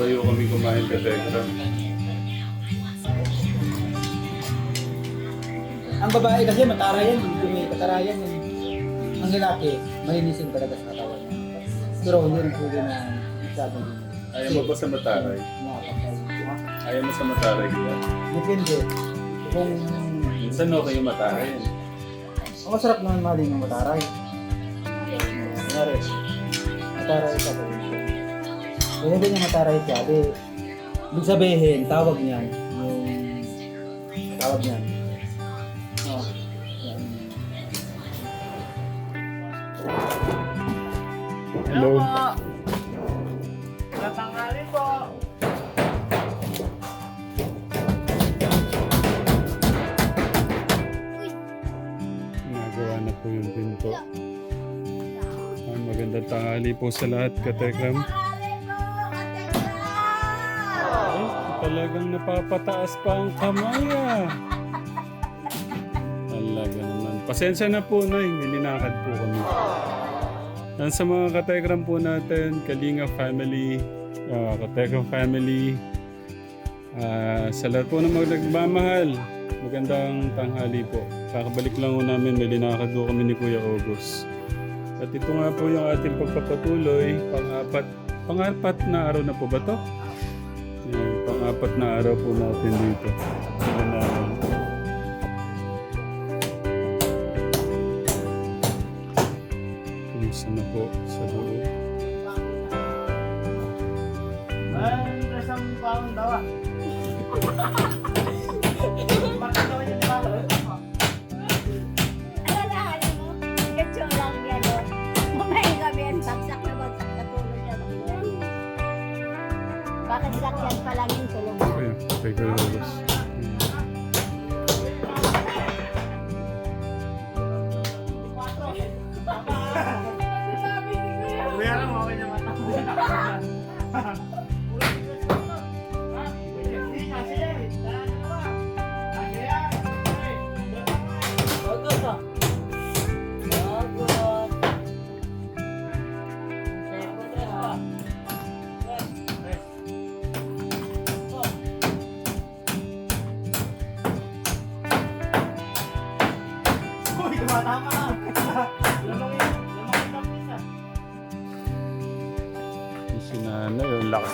Sabay ko kami kumain ka Tegram. Ang babae kasi matara yan, hindi may patarayan yan. Ang lalaki, malinisin talaga sa katawan niya. Pero hindi rin pwede na sabi din. Ayaw mo ba sa mataray? Nakakapal. Ayaw mo sa mataray ka? Depende. Kung Minsan okay yung mataray. ang masarap naman maling ng mataray. Kunyari, mataray ka Kaya din yung mataray siya, di, ibig sabihin, tawag niyan, yung tawag niyan. Oh, yan. Hello. Tatangali po. Nagawa na po yung pinto. Ah, magandang tanghali po sa lahat, Katekram. Napapataas pa ang kamay ah. Talaga naman. Pasensya na po na, nilinakad po kami. Yan sa mga katekram po natin, Kalinga family, uh, katekram family, ah, sa lahat po ng mga magandang tanghali po. Kakabalik lang po namin, may linakad po kami ni Kuya August. At ito nga po yung ating pagpapatuloy, pang-apat, pang-apat na araw na po ba to? Pang-apat na araw po natin dito. Sila namin. Kumusta na po sa loob? Ang rasang paong dawa. Bakit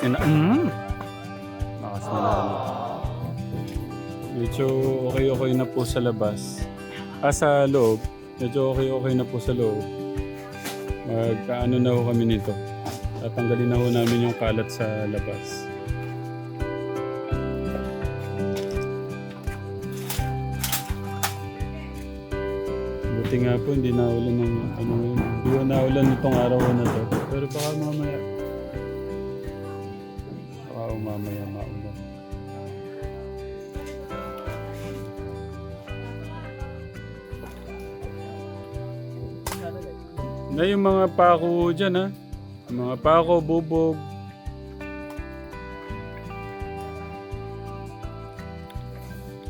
nanay. Mm. Lakas ni nanay. Medyo okay-okay na po sa labas. Ah, sa loob. Medyo okay-okay na po sa loob. Magkaano na ho kami nito. Tatanggalin na ho namin yung kalat sa labas. Buti nga po, hindi naulan ng ano yun. Hindi naulan itong araw na to. Pero baka mamaya. Mamaya maulan. Na yung mga pako dyan ha. Yung Mga pako, bubog.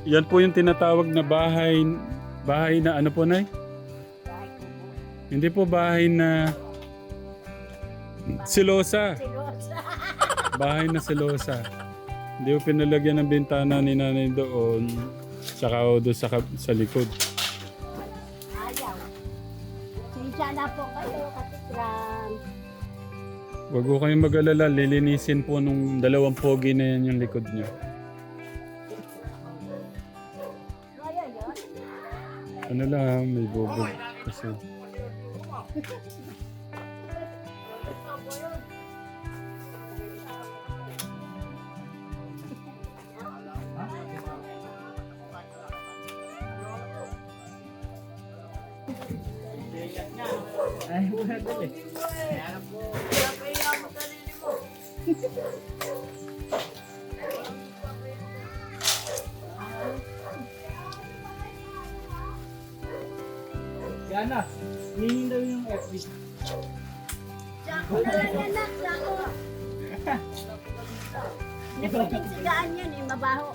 Yan po yung tinatawag na bahay bahay na ano po nay? Hindi po bahay na silosa. Bahay na silosa. Hindi ko pinalagyan ng bintana ni nanay doon. Tsaka o doon sa, sa likod. Ayaw. Sinsya na po kayo, katikram. Huwag ko kayong mag-alala. Lilinisin po nung dalawang pogi na yan yung likod niyo. Ano lang ha, may bubog. Kasi... Ay, wala dali. Yan na. Hingin daw yung FB. Sako na lang anak, sako. Hindi pwedeng sigaan yan eh, mabaho.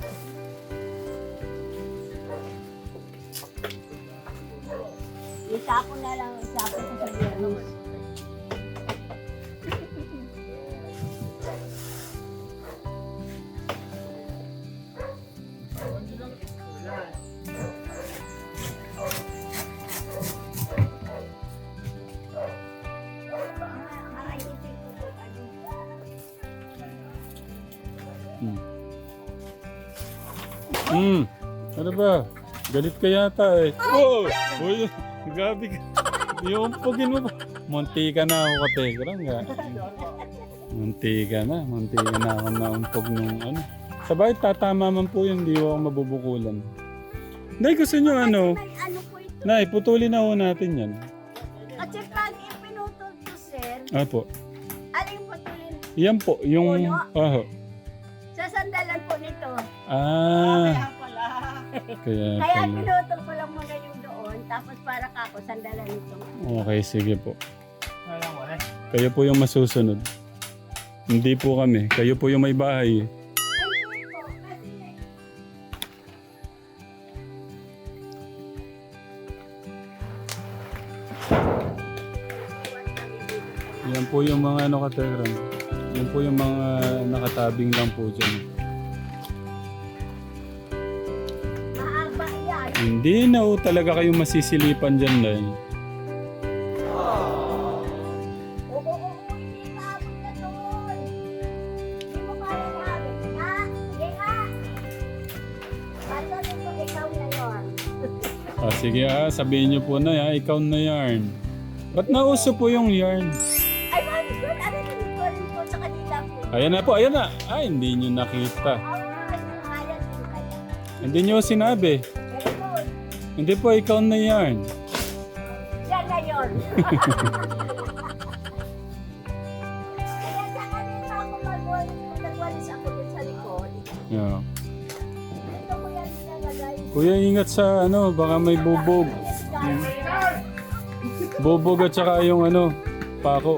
Itapon na lang. Itapon ko sa biyernes. Hmm. hmm. Ano ba? Galit ka yata eh. Oh! Uy! Gabi ka. Yung pugin mo pa. Munti ka na ako kategram ka. Munti ka na. Munti ka na ako na umpog nung ano. Sabay, tatama man po yun. Hindi ako mabubukulan. Nay, gusto nyo ano? Ano po ito? Nay, putulin na ho natin yan. Kasi pag ipinutol to, sir, Apo. aling putulin? Yan po, yung... Puno? Aho. Sa sandalan po nito. Ah, Kaya pala. kaya Kaya pala. pinutol ko para kako sandalan nito. Okay, sige po. Eh. Kayo po yung masusunod. Hindi po kami. Kayo po yung may bahay. Yan po yung mga ano kategram. Yan po yung mga nakatabing lang po dyan. Hindi nga. Basta nito, ikaw na yun. Ah, sige ah, sabihin niyo po na ya, ikaw na yarn. Ba't nauso po yung yarn? Ay, mami, good. Ano na dito rin po sa kanila po? Ayan na po, ayan na. Ay, hindi niyo nakita. Ah. Hindi niyo sinabi. Hindi po, ikaw na yarn. Yan na yun. Kaya sa kanina ako magwalis, nagwalis ako dun sa likod. Yeah. Ito ko yan nilalagay. Kuya, ingat sa ano, baka may bubog. Bubog at saka yung ano, pako.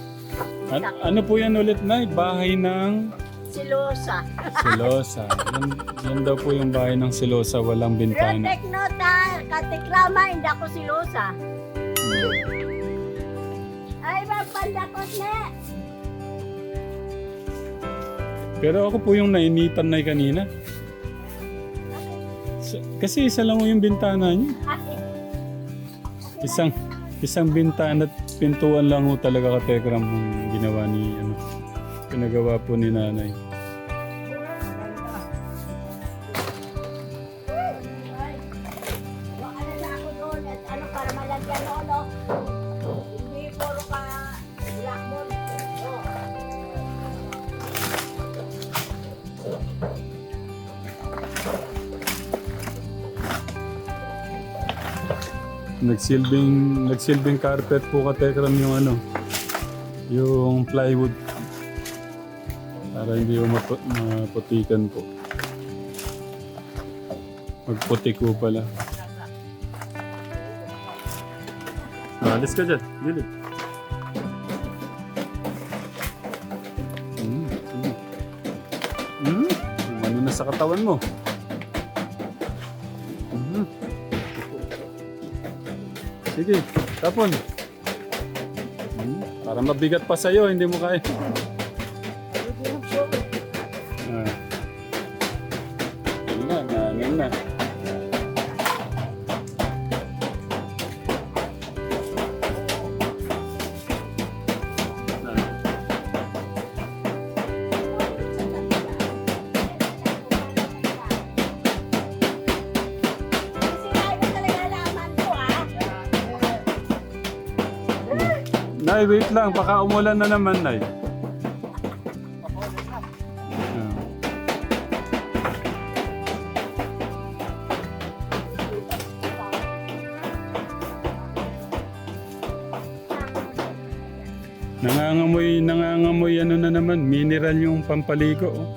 An- ano po yan ulit na? Bahay ng Silosa. Silosa. Yan, yan daw po yung bahay ng Silosa, walang bintana. Protect nota, katikrama, hindi ako silosa. Ay, mapandakot na. Pero ako po yung nainitan na kanina. Kasi isa lang po yung bintana niyo. Isang isang bintana at pintuan lang ho talaga ka Tekram yung ginawa ni ano. Pinagawa po ni nanay. Nagsilbing nagsilbing carpet po ka Tekram yung ano. Yung plywood. Para hindi mo mapu- maputikan po. Magputi ko pala. Alis ka dyan. Gilid. Mm, mm. Mm, ano na sa katawan mo. Sige, tapon. Mm, para mabigat pa sa'yo, hindi mo kaya. Nay, wait lang. Baka umulan na naman, Nay. Nangangamoy, nangangamoy ano na naman, mineral yung pampaliko. oh.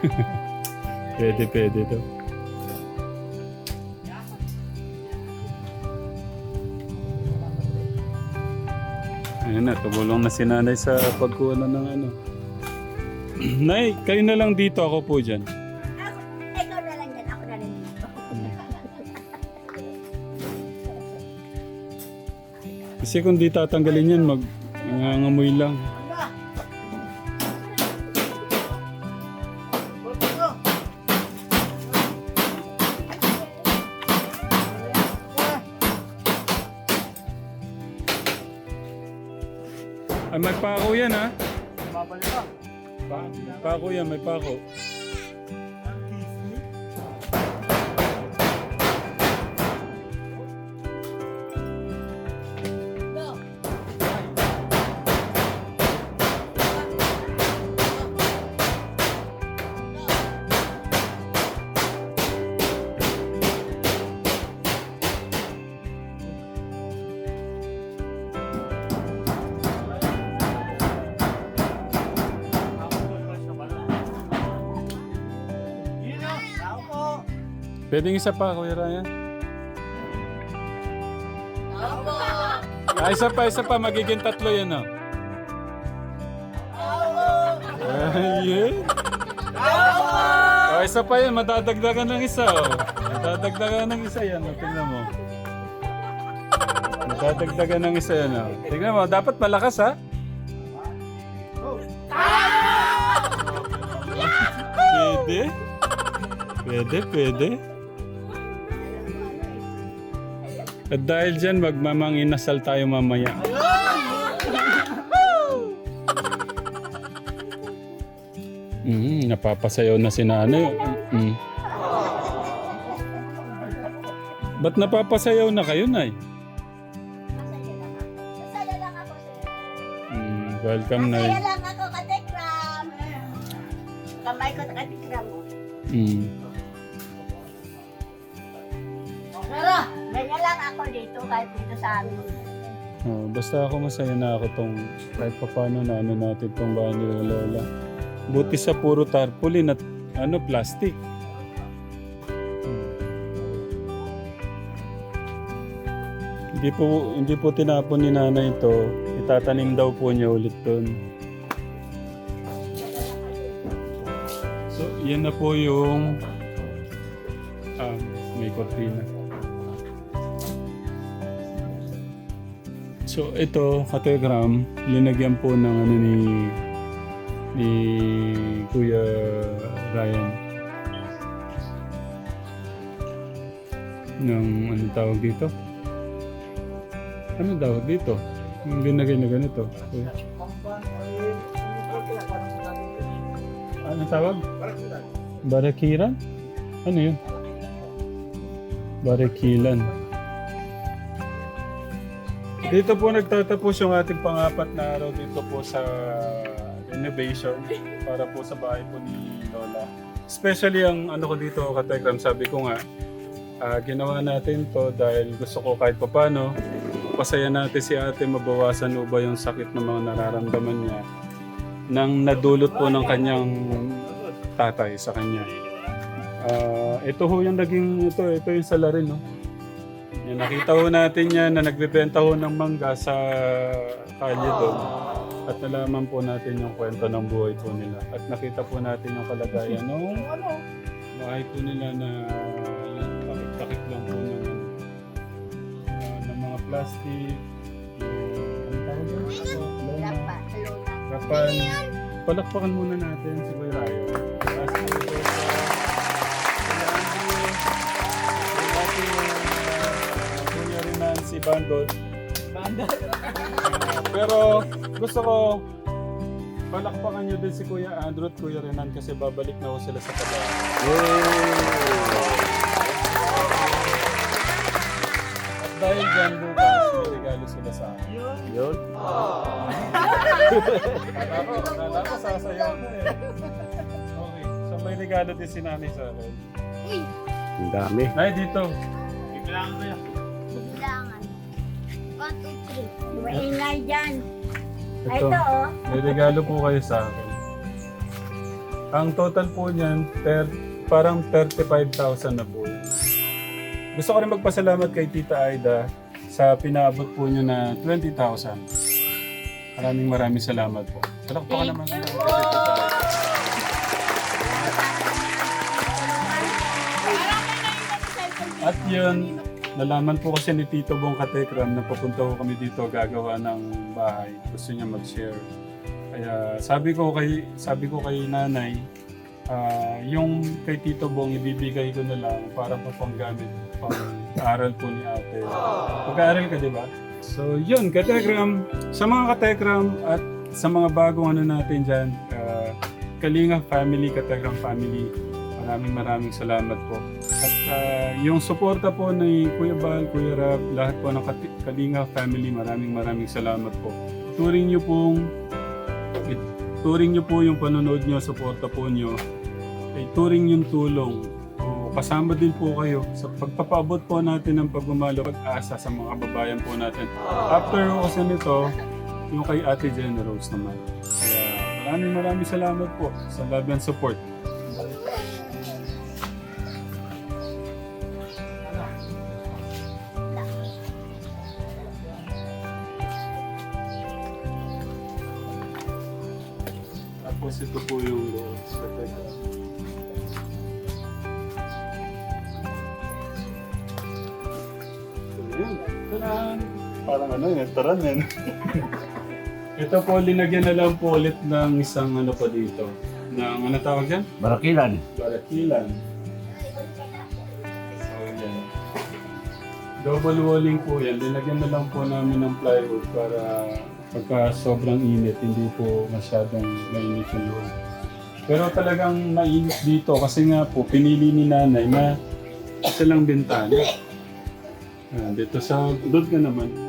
pwede, pwede to. Ayun na, tumulong na si nanay sa pagkuha ng ano. Nay, kayo na lang dito, ako po dyan. Ako, ikaw na lang yan, ako na lang dito. Kasi kung di tatanggalin yan, mag nangangamoy lang. Pako yan ha. Babalik. Pa pako yan, may pako. Pwedeng isa pa, Kuya Ryan? Ah, isa pa, isa pa. Magiging tatlo yan, oh. Ayun. Oh, isa pa yan. Madadagdagan ng isa, oh. Madadagdagan ng isa yan, oh. Tingnan mo. Madadagdagan ng isa yan, oh. Tingnan mo, dapat malakas, ha? Pwede. Pwede, pwede. At dahil dyan, magmamang inasal tayo mamaya. Mm, napapasayaw na si nanay. Mm. Ba't napapasayaw na kayo, Nay? Mm, welcome, Nay. Masaya lang ako, katekram. Kamay ko, katekram mo. Mm. Ako dito, kahit dito sa amin. Oh, basta ako masaya na ako tong kahit pa paano na ano natin tong bahay ni Lola. Buti sa puro tarpaulin at ano plastic. Hmm. Hindi po hindi po tinapon ni nanay ito. Itatanim daw po niya ulit doon. So, yan na po yung um, may kortina. So ito, Kategram, linagyan po ng ano ni ni Kuya Ryan ng ano tawag dito? Ano tawag dito? Yung linagay na ganito. Kuya. Ano tawag? Barakiran? Ano yun? Barakilan. Dito po nagtatapos yung ating pangapat na araw dito po sa renovation para po sa bahay po ni Lola. Especially ang ano ko dito, Kategram, sabi ko nga, ah, ginawa natin to dahil gusto ko kahit papano, pasaya natin si ate mabawasan mo ba yung sakit ng mga nararamdaman niya nang nadulot po ng kanyang tatay sa kanya. Ah, ito ho yung naging, ito, ito yung salarin, no? Nakita ho natin yan na nagbebenta ho ng mangga sa kalye doon. At nalaman po natin yung kwento ng buhay po nila. At nakita po natin yung kalagayan ng bahay po nila na takip-takip lang po ng, ah, ng mga plastic. Yung, ano tawag? Ano? Lona. Lapa. Kapan, palakpakan muna natin si Kuya Ryan. Tapos Si Bandot. Pero gusto ko palakpakan nyo din si Kuya Andrew at Kuya Renan kasi babalik na ho sila sa Tagalog. At dahil dyan bukas, may regalo sila sa akin. Yun. Akala ko, akala ko sasayaw na eh. Okay, so may regalo din si nanay sa akin. Ang dami. Nay, dito. Kailangan ko yan. Maingay dyan. Ito. ito, oh. May regalo po kayo sa akin. Ang total po niyan, ter, parang 35,000 na po. Gusto ko rin magpasalamat kay Tita Aida sa pinaabot po niyo na 20,000. Maraming maraming salamat po. Palakpakan naman Thank you tayo. At yun, nalaman po kasi ni Tito Bong Katekram na papunta ko kami dito gagawa ng bahay. Gusto niya mag-share. Kaya sabi ko kay sabi ko kay nanay, ah, yung kay Tito Bong ibibigay ko na lang para pa panggamit pang aral po ni ate. Pag-aaral ka, di ba? So yun, Katekram, sa mga Katekram at sa mga bagong ano natin dyan, ah, Kalinga family, Katekram family, maraming maraming salamat po. At ah, yung suporta po ni Kuya Bal, Kuya Rab, lahat po ng Kalinga family, maraming maraming salamat po. Turing niyo pong turing niyo po yung panonood niyo, suporta po niyo. Ay turing yung tulong. O, kasama din po kayo sa pagpapaabot po natin ng pagmamalo pag-asa sa mga kababayan po natin. After ko kasi nito, yung kay Ate Jen Rose naman. Kaya maraming maraming salamat po sa love and support. Tapos ito po yung loob sa teka. So, yun. Taran! Parang ano yun, taran yun. ito po, linagyan na lang po ulit ng isang ano pa dito. Ng ano tawag dyan? Barakilan. Barakilan. So, yan. Double walling po yan. Linagyan na lang po namin ng plywood para pagka sobrang init, hindi po masyadong mainit yung loob. Pero talagang mainit dito kasi nga po, pinili ni nanay na isa lang bintana. Ah, dito sa, doon ka naman.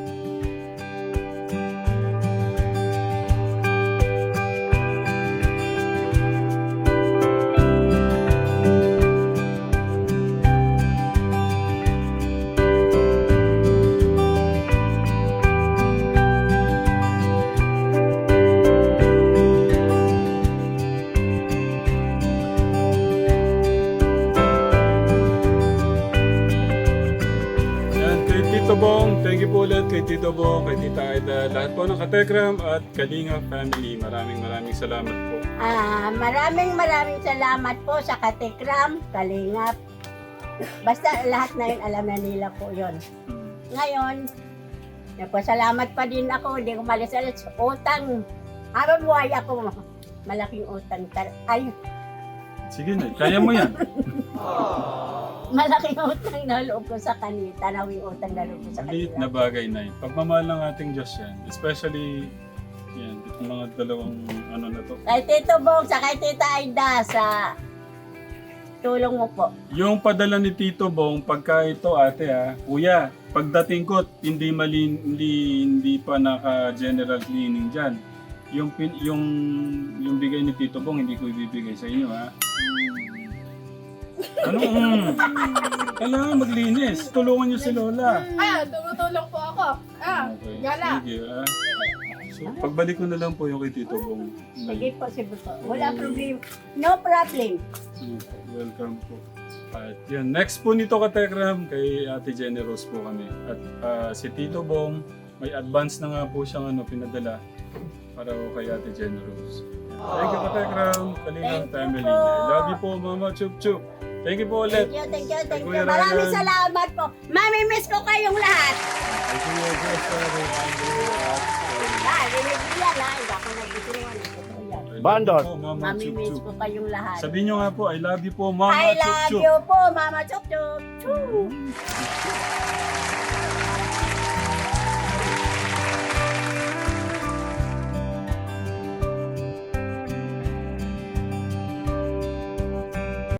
Katekram at Kalinga family. Maraming maraming salamat po. Ah, maraming maraming salamat po sa Katikram, Kalingap. Basta lahat na yun, alam na nila po yun. Ngayon, nagpasalamat pa din ako, hindi ko malis-alis. Utang, habang buhay ako, malaking utang. tar- Ay, Sige na, kaya mo yan. malaking utang na loob ko sa kanila. Tanawing utang na loob ko sa Maliit kanila. na bagay na yun. Pagmamahal ng ating Diyos yan. Especially, yan, itong mga dalawang ano na to. Kay Tito Bong, sa kay Tita Aida, sa tulong mo po. Yung padala ni Tito Bong, pagka ito ate ha, kuya, pagdating ko, hindi mali, hindi, hindi pa naka-general cleaning dyan. Yung, pin, yung, yung bigay ni Tito Bong, hindi ko ibibigay sa inyo ha. Ano? Mm. Kailangan maglinis. Tulungan niyo si Lola. Ah, tumutulong po ako. Ah, Okay. gala. Sige ha. So, pagbalik ko na lang po yung kay Tito Bong. Sige po, sige po. Wala problem. No problem. Welcome po. At yun, next po nito ka Tekram, kay Ate Jenny Rose po kami. At ah, si Tito Bong, may advance na nga po siyang ano, pinadala para po kay Ate Jenny Rose. Thank you ka Tekram, Kalinang family. I love you po Mama Chup Chup. Thank you po ulit. Thank you, thank you, thank Kuya you. Maraming Ryan. salamat po. Mamimiss ko kayong lahat. Ay, Kuya Andrew, at Ah, binibigyan ha. Hindi ako nagtutulungan. Totoo yan. I love Bandot. you po, Mama Chup Mamimiss Chup. ko kayong lahat. Sabihin nyo nga po, I love you po Mama I Chup love Chup. you po, Mama Chup Chup. Choo.